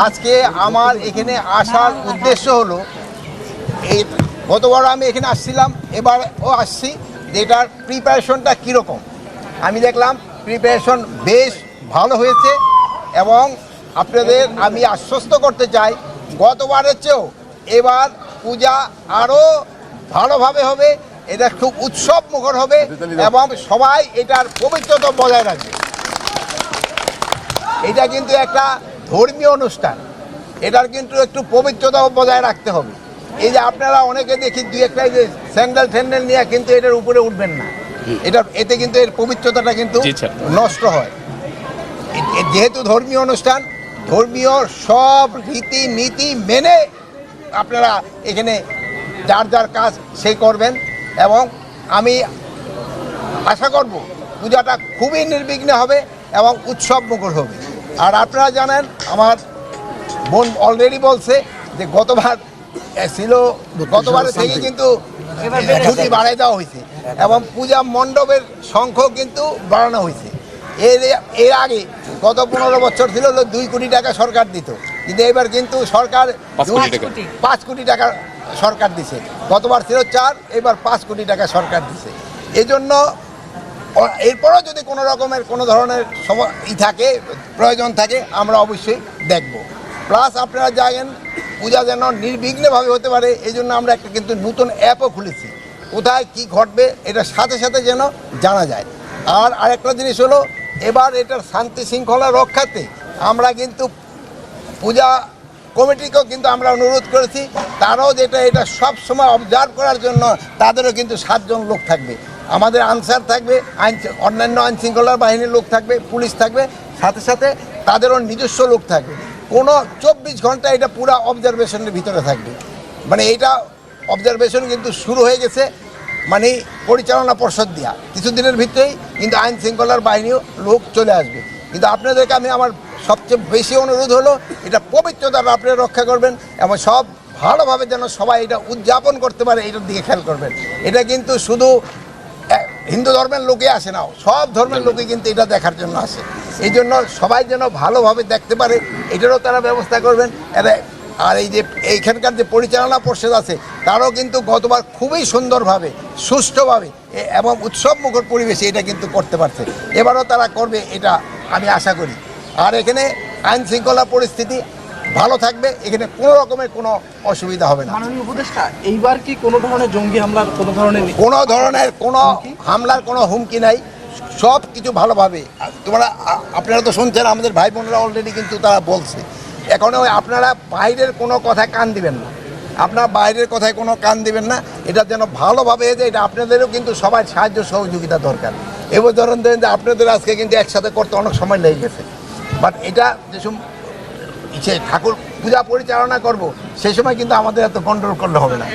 আজকে আমার এখানে আসার উদ্দেশ্য হলো, এই গতবার আমি এখানে আসছিলাম, এবারও আসছি, যে এটার প্রিপারেশনটা কীরকম? আমি দেখলাম প্রিপারেশন বেশ ভালো হয়েছে এবং আপনাদের আমি আশ্বস্ত করতে চাই, গতবারের চেয়েও এবার পূজা আরও ভালোভাবে হবে, এটা খুব উৎসব মুখর হবে এবং সবাই এটার পবিত্রতা বজায় রাখবে। এটা কিন্তু একটা ধর্মীয় অনুষ্ঠান। এটার কিন্তু একটু পবিত্রতাও বজায় রাখতে হবে। এই যে আপনারা অনেকে দেখি দুই একটা যে স্যান্ডেল ট্যান্ডেল নিয়ে কিন্তু এটার উপরে উঠবেন না। এটা এতে কিন্তু এর পবিত্রতাটা কিন্তু নষ্ট হয়। যেহেতু ধর্মীয় অনুষ্ঠান ধর্মীয় সব রীতি নীতি মেনে আপনারা এখানে যার যার কাজ সেই করবেন এবং আমি আশা করব পূজাটা খুবই নির্বিঘ্নে হবে এবং উৎসব মুখর হবে। আর আপনারা জানেন আমার বোন অলরেডি বলছে যে গতবার ছিল গতবার থেকে কিন্তু ছুটি বাড়াই দেওয়া হয়েছে এবং পূজা মণ্ডপের সংখ্যাও কিন্তু বাড়ানো হয়েছে। এর এর আগে গত পনেরো বছর ছিল হলো দুই কোটি টাকা সরকার দিত। কিন্তু এবার কিন্তু সরকার পাঁচ কোটি টাকা। পাঁচ কোটি। টাকা সরকার দিছে। গতবার ছিল চার এবার পাঁচ কোটি টাকা সরকার দিছে। এই জন্য অ- এরপরও যদি কোনো রকমের কোনো ধরনের ই থাকে, প্রয়োজন থাকে, আমরা অবশ্যই দেখব। প্লাস আপনারা জানেন, পূজা যেন নির্বিঘ্নভাবে হতে পারে, এই জন্য আমরা একটা কিন্তু নতুন অ্যাপও খুলেছি। কোথায় কি ঘটবে, এটার সাথে সাথে যেন জানা যায়। আর আরেকটা জিনিস হলো, এবার এটার শান্তি শৃঙ্খলা রক্ষাতে আমরা কিন্তু পূজা কমিটিকেও কিন্তু আমরা অনুরোধ করেছি, তারাও যেটা এটা সব সময় অবজার্ভ করার জন্য তাদেরও কিন্তু সাতজন লোক থাকবে। আমাদের আনসার থাকবে, আইন অন্যান্য আইন শৃঙ্খলা বাহিনীর লোক থাকবে, পুলিশ থাকবে, সাথে সাথে তাদেরও নিজস্ব লোক থাকবে। কোনো চব্বিশ ঘণ্টা এটা পুরো অবজারভেশনের ভিতরে থাকবে। মানে এইটা অবজারভেশন কিন্তু শুরু হয়ে গেছে মানে পরিচালনা পর্ষদ দেওয়া কিছুদিনের ভিতরেই কিন্তু আইন শৃঙ্খলার বাহিনীও লোক চলে আসবে। কিন্তু আপনাদেরকে আমি আমার সবচেয়ে বেশি অনুরোধ হলো এটা পবিত্রতা আপনারা রক্ষা করবেন এবং সব ভালোভাবে যেন সবাই এটা উদযাপন করতে পারে এটার দিকে খেয়াল করবেন। এটা কিন্তু শুধু হিন্দু ধর্মের লোকে আসে না সব ধর্মের লোকে কিন্তু এটা দেখার জন্য আসে। এই জন্য সবাই যেন ভালোভাবে দেখতে পারে এটারও তারা ব্যবস্থা করবেন। এরা আর এই যে এইখানকার যে পরিচালনা পর্ষদ আছে তারও কিন্তু গতবার খুবই সুন্দরভাবে সুষ্ঠুভাবে এবং উৎসব মুখর পরিবেশে এটা কিন্তু করতে পারছে। এবারও তারা করবে এটা আমি আশা করি। আর এখানে আইন শৃঙ্খলা পরিস্থিতি ভালো থাকবে এখানে কোনো রকমের কোনো অসুবিধা হবে না। মাননীয় উপদেষ্টা এইবার কি কোনো ধরনের জঙ্গি হামলার কোনো ধরনের কোনো ধরনের কোনো হামলার কোনো হুমকি নাই সব কিছু ভালোভাবে। তোমরা আপনারা তো শুনছেন আমাদের ভাই বোনেরা অলরেডি কিন্তু তারা বলছে। এখন ওই আপনারা বাইরের কোনো কথায় কান দিবেন না। আপনার বাইরের কথায় কোনো কান দিবেন না। এটা যেন ভালোভাবে যায় এটা আপনাদেরও কিন্তু সবাই সাহায্য সহযোগিতা দরকার। এবার ধরেন দেন যে আপনাদের আজকে কিন্তু একসাথে করতে অনেক সময় লেগে গেছে। বাট এটা যেসব ইচ্ছে ঠাকুর পূজা পরিচালনা করব, সেই সময় কিন্তু আমাদের এত কন্ট্রোল করলে হবে না।